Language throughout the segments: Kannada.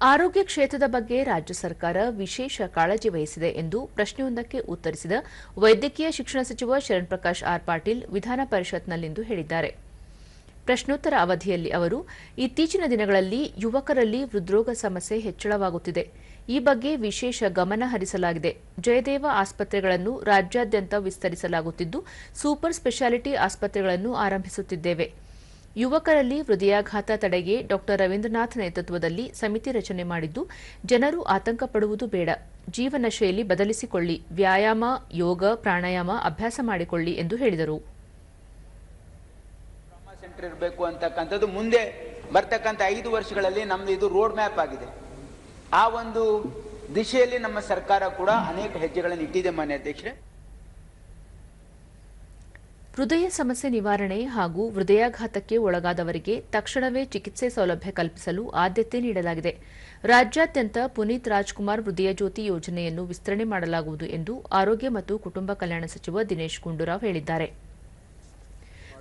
ಆರೋಗ್ಯ ಕ್ಷೇತ್ರದ ಬಗ್ಗೆ ರಾಜ್ಯ ಸರ್ಕಾರ ವಿಶೇಷ ಕಾಳಜಿ ವಹಿಸಿದೆ ಎಂದು ಪ್ರಶ್ನೆಯೊಂದಕ್ಕೆ ಉತ್ತರಿಸಿದ ವೈದ್ಯಕೀಯ ಶಿಕ್ಷಣ ಸಚಿವ ಶರಣ್ ಪ್ರಕಾಶ್ ಆರ್ ಪಾಟೀಲ್ ವಿಧಾನ ಪರಿಷತ್ನಲ್ಲಿಂದು ಹೇಳಿದ್ದಾರೆ. ಪ್ರಶ್ನೋತ್ತರ ಅವಧಿಯಲ್ಲಿ ಅವರು, ಇತ್ತೀಚಿನ ದಿನಗಳಲ್ಲಿ ಯುವಕರಲ್ಲಿ ಹೃದ್ರೋಗ ಸಮಸ್ಯೆ ಹೆಚ್ಚಳವಾಗುತ್ತಿದೆ. ಈ ಬಗ್ಗೆ ವಿಶೇಷ ಗಮನ ಹರಿಸಲಾಗಿದೆ. ಜಯದೇವ ಆಸ್ಪತ್ರೆಗಳನ್ನು ರಾಜ್ಯಾದ್ಯಂತ ವಿಸ್ತರಿಸಲಾಗುತ್ತಿದ್ದು, ಸೂಪರ್ ಸ್ಪೆಷಾಲಿಟಿ ಆಸ್ಪತ್ರೆಗಳನ್ನು ಆರಂಭಿಸುತ್ತಿದ್ದೇವೆ. ಯುವಕರಲ್ಲಿ ಹೃದಯಾಘಾತ ತಡೆಗೆ ಡಾ. ರವೀಂದ್ರನಾಥ್ ನೇತೃತ್ವದಲ್ಲಿ ಸಮಿತಿ ರಚನೆ ಮಾಡಿದ್ದು, ಜನರು ಆತಂಕ ಪಡುವುದು ಬೇಡ. ಜೀವನ ಶೈಲಿ ಬದಲಿಸಿಕೊಳ್ಳಿ. ವ್ಯಾಯಾಮ, ಯೋಗ, ಪ್ರಾಣಾಯಾಮ ಅಭ್ಯಾಸ ಮಾಡಿಕೊಳ್ಳಿ ಎಂದು ಹೇಳಿದರು. ಸೆಂಟರ್ ಇರಬೇಕು ಅಂತಕ್ಕಂಥದ್ದು ಮುಂದೆ ಬರ್ತಕ್ಕಂಥ ಐದು ವರ್ಷಗಳಲ್ಲಿ ನಮ್ದು ಇದು ರೋಡ್ ಮ್ಯಾಪ್ ಆಗಿದೆ. ಆ ಒಂದು ದಿಶೆಯಲ್ಲಿ ನಮ್ಮ ಸರ್ಕಾರ ಕೂಡ ಅನೇಕ ಹೆಜ್ಜೆಗಳನ್ನು ಇಟ್ಟಿದೆ ಮಾನ್ಯ ಅಧ್ಯಕ್ಷರೇ. ಹೃದಯ ಸಮಸ್ಯೆ ನಿವಾರಣೆ ಹಾಗೂ ಹೃದಯಾಘಾತಕ್ಕೆ ಒಳಗಾದವರಿಗೆ ತಕ್ಷಣವೇ ಚಿಕಿತ್ಸೆ ಸೌಲಭ್ಯ ಕಲ್ಪಿಸಲು ಆದ್ಯತೆ ನೀಡಲಾಗಿದೆ. ರಾಜ್ಯಾದ್ಯಂತ ಪುನೀತ್ ರಾಜ್ಕುಮಾರ್ ಹೃದಯ ಜ್ಯೋತಿ ಯೋಜನೆಯನ್ನು ವಿಸ್ತರಣೆ ಮಾಡಲಾಗುವುದು ಎಂದು ಆರೋಗ್ಯ ಮತ್ತು ಕುಟುಂಬ ಕಲ್ಯಾಣ ಸಚಿವ ದಿನೇಶ್ ಗುಂಡೂರಾವ್ ಹೇಳಿದ್ದಾರೆ.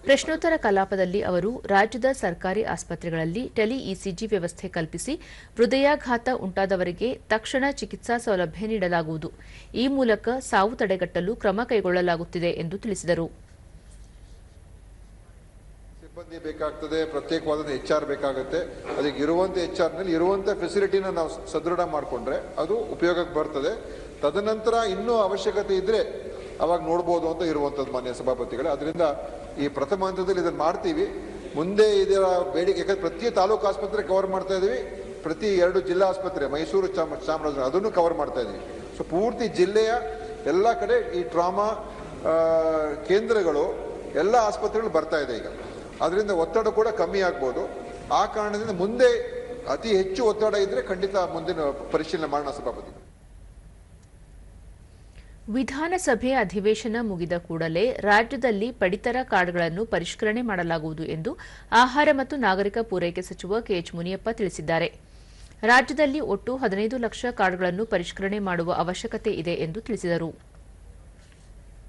ಪ್ರಶ್ನೋತ್ತರ ಕಲಾಪದಲ್ಲಿ ಅವರು ರಾಜ್ಯದ ಸರ್ಕಾರಿ ಆಸ್ಪತ್ರೆಗಳಲ್ಲಿ ಟೆಲಿ ಇಸಿಜಿ ವ್ಯವಸ್ಥೆ ಕಲ್ಪಿಸಿ ಹೃದಯಾಘಾತ ಉಂಟಾದವರಿಗೆ ತಕ್ಷಣ ಚಿಕಿತ್ಸಾ ಸೌಲಭ್ಯ ನೀಡಲಾಗುವುದು. ಈ ಮೂಲಕ ಸಾವು ತಡೆಗಟ್ಟಲು ಕ್ರಮ ಕೈಗೊಳ್ಳಲಾಗುತ್ತಿದೆ ಎಂದು ತಿಳಿಸಿದರು. ಸಿಬ್ಬಂದಿ ಬೇಕಾಗ್ತದೆ ಪ್ರತ್ಯೇಕವಾದ ಎಚ್ ಆರ್ ಬೇಕಾಗುತ್ತೆ. ಅದಕ್ಕೆ ಇರುವಂತ ಎಚ್ ಆರ್ನಲ್ಲಿ ಇರುವಂತ ಫೆಸಿಲಿಟಿನ ನಾವು ಸದೃಢ ಮಾಡಿಕೊಂಡ್ರೆ ಅದು ಉಪಯೋಗಕ್ಕೆ ಬರ್ತದೆ. ತದನಂತರ ಇನ್ನೂ ಅವಶ್ಯಕತೆ ಇದ್ರೆ ಅವಾಗ ನೋಡ್ಬೋದು ಅಂತ ಇರುವಂತದ್ದು ಮಾನ್ಯ ಸಭಾಪತಿಗಳು. ಅದರಿಂದ ಈ ಪ್ರಥಮ ಹಂತದಲ್ಲಿ ಇದನ್ನ ಮಾಡ್ತೀವಿ. ಮುಂದೆ ಇದರ ಬೇಡಿಕೆ ಯಾಕಂದ್ರೆ ಪ್ರತಿ ತಾಲೂಕು ಆಸ್ಪತ್ರೆ ಕವರ್ ಮಾಡ್ತಾ ಇದೀವಿ. ಪ್ರತಿ ಎರಡು ಜಿಲ್ಲಾ ಆಸ್ಪತ್ರೆ, ಮೈಸೂರು, ಚಾಮ, ಚಾಮರಾಜನಗರ ಅದನ್ನು ಕವರ್ ಮಾಡ್ತಾ ಇದೀವಿ. ಸೊ ಪೂರ್ತಿ ಜಿಲ್ಲೆಯ ಎಲ್ಲ ಕಡೆ ಈ ಟ್ರಾಮಾ ಕೇಂದ್ರಗಳು ಎಲ್ಲ ಆಸ್ಪತ್ರೆಗಳು ಬರ್ತಾ ಇದೆ ಈಗ. ಅದರಿಂದ ಒತ್ತಡ ಕೂಡ ಕಮ್ಮಿ ಆಗ್ಬೋದು. ಆ ಕಾರಣದಿಂದ ಮುಂದೆ ಅತಿ ಹೆಚ್ಚು ಒತ್ತಡ ಇದ್ರೆ ಖಂಡಿತ ಮುಂದಿನ ಪರಿಶೀಲನೆ ಮಾಡೋಣ ಸಭಾಪತಿ. ವಿಧಾನಸಭೆ ಅಧಿವೇಶನ ಮುಗಿದ ಕೂಡಲೇ ರಾಜ್ಯದಲ್ಲಿ ಪಡಿತರ ಕಾರ್ಡ್ಗಳನ್ನು ಪರಿಷ್ಕರಣೆ ಮಾಡಲಾಗುವುದು ಎಂದು ಆಹಾರ ಮತ್ತು ನಾಗರಿಕ ಪೂರೈಕೆ ಸಚಿವ ಕೆಎಚ್ ಮುನಿಯಪ್ಪ ತಿಳಿಸಿದ್ದಾರೆ. ರಾಜ್ಯದಲ್ಲಿ ಒಟ್ಟು ಹದಿನೈದು ಲಕ್ಷ ಕಾರ್ಡ್ಗಳನ್ನು ಪರಿಷ್ಕರಣೆ ಮಾಡುವ ಅವಶ್ಯಕತೆ ಇದೆ ಎಂದು ತಿಳಿಸಿದರು.